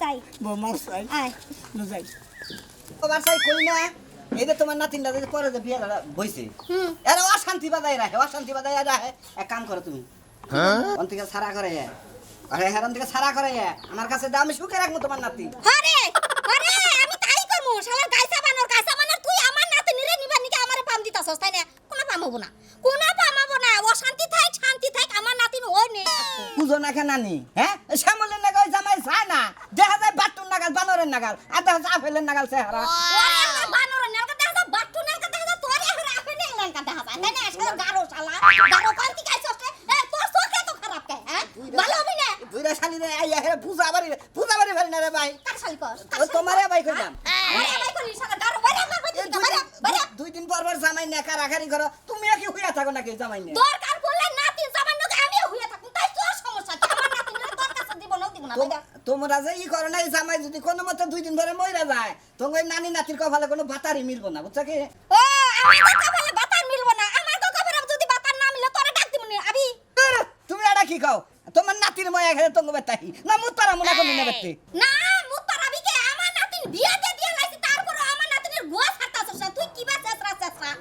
চাই বৌমা চাই আয়। যাই তোমার চাই কই না? এই যে তোমার নাতিনটা যে পরে যে বিয়ে বইছে এরা অশান্তি বাজাই রাখে অশান্তি বাজাই রাখে। এক কাম করো তুমি। অন থেকে সারা করে আরে হেরান থেকে সারা করে আমার কাছে দাও আমি সুখে রাখব তোমার নাতি আরে আরে আমি তাই করমু শালার গাইসা বানর গাইসা বানর তুই আমার নাতে নিরে নিবা নিকে আমারে পাম দিতাছস তাই না? কোন পামাবো না। কোন পামাবো না। ও শান্তি থাক শান্তি থাক আমার নাতিন ওই নেই। বুঝো না কেন নানি হ্যাঁ? শ্যামলের নাগাল জামাই চায় না? নাগাল। দেখা যায় আপেলের নাগাল চেহারা দুই দিন- পর পর জামাই নিয়ে কারাকারি করো। তুমি কি হইয়া থাকো নাকি জামাই নিয়ে দরকার পড়লে নাতিন জামাই নকে আমি হইয়া থাকুম তাই তোর সমস্যা কি আমার নাতিন তোর কাছে দিব না তোমরা যে ই করো না এই জামাই যদি কোনো মতে দুই দিন ধরে মইরা যায় তোমার নানি নাতির কপালে কোনো বাতারি মিলবো না বুঝছ কি? ও আমার কপালে বাতার মিলবো না আমার কপালে যদি বাতার না মিলে তোরে ডাক দিব না আবি। তুমি এটা কি কও? তোমার নাতির ময়া খেলে বেতাই না মুতারা মনে করি না না মুতারা বিকে আমার নাতির বিয়া